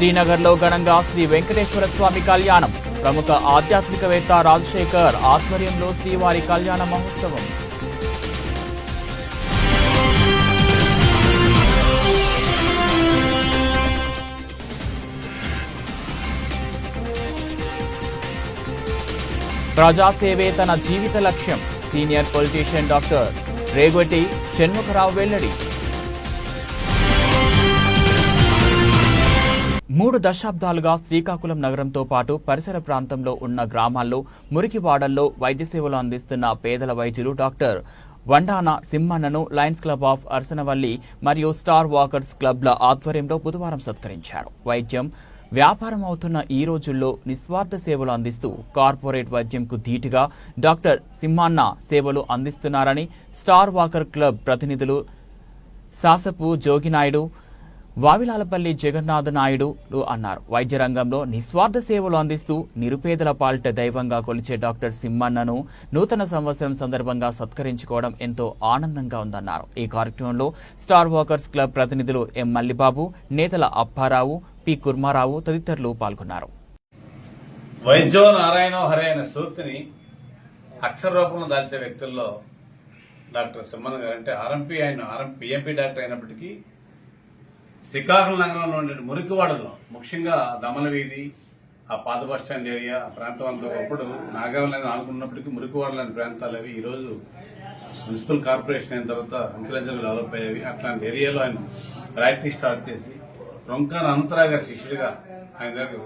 శ్రీనగర్లో ఘనంగా శ్రీ వెంకటేశ్వర స్వామి కళ్యాణం. ప్రముఖ ఆధ్యాత్మికవేత్త రాజశేఖర్ ఆధ్వర్యంలో శ్రీవారి కళ్యాణ మహోత్సవం. ప్రజాసేవే తన జీవిత లక్ష్యం. Senior politician doctor Regotti Shanmukharao వెల్లడి. దశాబ్దాలుగా శ్రీకాకుళం నగరంతో పాటు పరిసర ప్రాంతంలో ఉన్న గ్రామాల్లో మురికివాడల్లో వైద్య సేవలు అందిస్తున్న పేదల వైద్యులు డాక్టర్ వండాన సింహన్నను లయన్స్ క్లబ్ ఆఫ్ అర్సనవల్లి మరియు స్టార్ వాకర్స్ క్లబ్ల ఆధ్వర్యంలో బుధవారం సత్కరించారు. వైద్యం వ్యాపారం అవుతున్న ఈ రోజుల్లో నిస్వార్థ సేవలు అందిస్తూ కార్పొరేట్ వైద్యంకు ధీటుగా డాక్టర్ సింహాన్న సేవలు అందిస్తున్నారని స్టార్ వాకర్ క్లబ్ ప్రతినిధులు సాసపు జోగినాయుడు వావిలాలపల్లి జగన్నాథ నాయుడు అన్నారు. వైద్య రంగంలో నిస్వార్థ సేవలు అందిస్తూ నిరుపేదల పాలిట దైవంగా కొలిచే డాక్టర్ సిమ్మన్నను నూతన సంవత్సరం సందర్భంగా సత్కరించుకోవడం ఎంతో ఆనందంగా ఉందన్నారు. ఈ కార్యక్రమంలో స్టార్ వాకర్స్ క్లబ్ ప్రతినిధులు ఎం మల్లిబాబు నేతల అప్పారావు పి కుర్మారావు తదితరులు పాల్గొన్నారు. వైద్యో నారాయణో హరే అనే సూక్తిని దాల్చే వ్యక్తుల్లో డాక్టర్ సిమ్మన్ గారు అంటే ఆర్ఎంపీ ఆయన ఆర్ఎం పిఎంపీ డాక్టర్ అయినప్పటికీ శ్రీకాకుళం నగరంలో ఉండే మురికివాడలో ముఖ్యంగా దమలవీధి ఆ పాత బస్ స్టాండ్ ఏరియా ఆ ప్రాంతం అంతా ఒకప్పుడు నాగావళి ఆనుకున్నప్పటికీ లాంటి ప్రాంతాలు అవి ఈరోజు మున్సిపల్ కార్పొరేషన్ అయిన తర్వాత అంచెలంచెలు డెవలప్ అయ్యేవి అట్లాంటి ఏరియాలో ఆయన ప్రాక్టీస్ స్టార్ట్ చేసి రొంకాన అనంతరా గారి శిష్యుడిగా ఆయన దగ్గర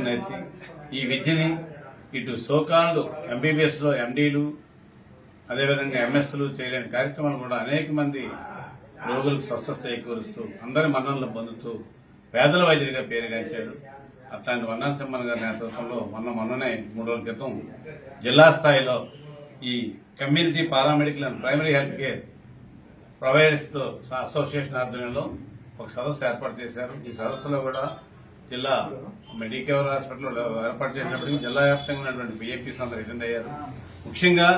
నేర్చి ఈ విద్యని ఇటు సోకాళ్ళు ఎంబీబీఎస్లో ఎండీలు అదేవిధంగా ఎంఎస్లు చేయలేని కార్యక్రమాలు కూడా అనేక మంది రోగులకు స్వస్థత చేకూరుస్తూ అందరి మన్నలను పొందుతూ పేదల వైద్యుడిగా పేరుగాంచాడు. అట్లాంటి వన్నాన్ సింహన్ గారి నేతృత్వంలో మొన్న మొన్ననే మూడు రోజుల క్రితం జిల్లా స్థాయిలో ఈ community paramedical and primary health care ప్రొవైడర్స్తో association ఆధ్వర్యంలో ఒక సదస్సు ఏర్పాటు చేశారు. ఈ సదస్సులో కూడా జిల్లా మెడికేవర్ హాస్పిటల్ ఏర్పాటు చేసినప్పటికీ జిల్లా వ్యాప్తంగా ఉన్నటువంటి అందరూ అటెండ్ అయ్యారు. ముఖ్యంగా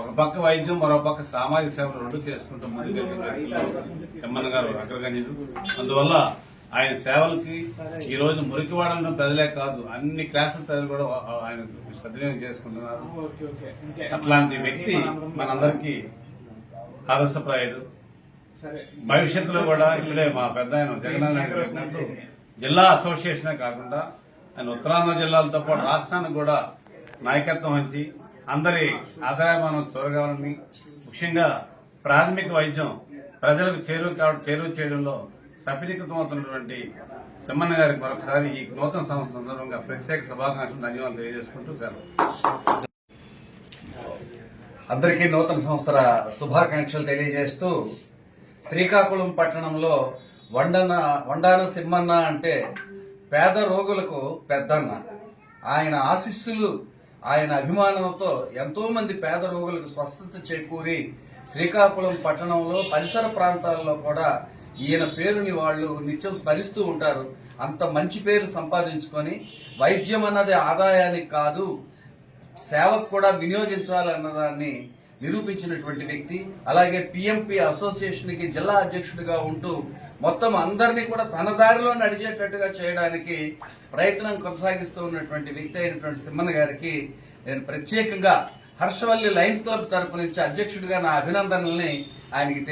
ఒక పక్క వైద్యం మరో పక్క సామాజిక సేవలు రెండు చేసుకుంటూ ముందుకెళ్తున్న వ్యక్తుల్లో ఎమ్మన్న గారు అగ్రగణ్యులు అందువల్ల ఆయన సేవలకి ఈ రోజు మురికివాడలో ప్రజలే కాదు అన్ని క్లాసుల ప్రజలు కూడా ఆయన సద్వినియోగం చేసుకుంటున్నారు. అట్లాంటి వ్యక్తి మనందరికీ ఆదర్శప్రాయుడు భవిష్యత్తులో కూడా ఇప్పుడే మా పెద్ద ఆయన చెప్పినట్టు జిల్లా అసోసియేషనే కాకుండా ఆయన ఉత్తరాంధ్ర జిల్లాలతో పాటు రాష్ట్రానికి కూడా నాయకత్వం వహించి అందరి ఆదాయమానం చూరగాలని ముఖ్యంగా ప్రాథమిక వైద్యం ప్రజలకు చేరువ కావడం చేరువ చేయడంలో సఫలీకృతమవుతున్నటువంటి అవుతున్నటువంటి గారికి మరొకసారి ఈ నూతన సంవత్సరం సందర్భంగా ప్రత్యేక శుభాకాంక్షలు ధన్యవాదాలు తెలియజేసుకుంటూ సెలవు. అందరికీ నూతన సంవత్సర శుభాకాంక్షలు తెలియజేస్తూ శ్రీకాకుళం పట్టణంలో వండన వండాన సింహన్న అంటే పేద రోగులకు పెద్దన్న. ఆయన ఆశీస్సులు ఆయన అభిమానంతో ఎంతోమంది పేద రోగులకు స్వస్థత చేకూరి శ్రీకాకుళం పట్టణంలో పరిసర ప్రాంతాల్లో కూడా ఈయన పేరుని వాళ్ళు నిత్యం స్మరిస్తూ ఉంటారు. అంత మంచి పేరు సంపాదించుకొని వైద్యం అన్నది ఆదాయానికి కాదు సేవకు కూడా వినియోగించాలన్నదాన్ని నిరూపించినటువంటి వ్యక్తి. అలాగే పిఎంపి అసోసియేషన్కి జిల్లా అధ్యక్షుడిగా ఉంటూ మొత్తం అందరినీ కూడా తన దారిలో నడిచేటట్టుగా చేయడానికి ప్రయత్నం కొనసాగిస్తూ ఉన్నటువంటి వ్యక్తి అయినటువంటి సింహన్ గారికి నేను ప్రత్యేకంగా హర్షవల్లి లయన్స్ క్లబ్ తరపు నుంచి అధ్యక్షుడిగా నా అభినందనల్ని ఆయనకి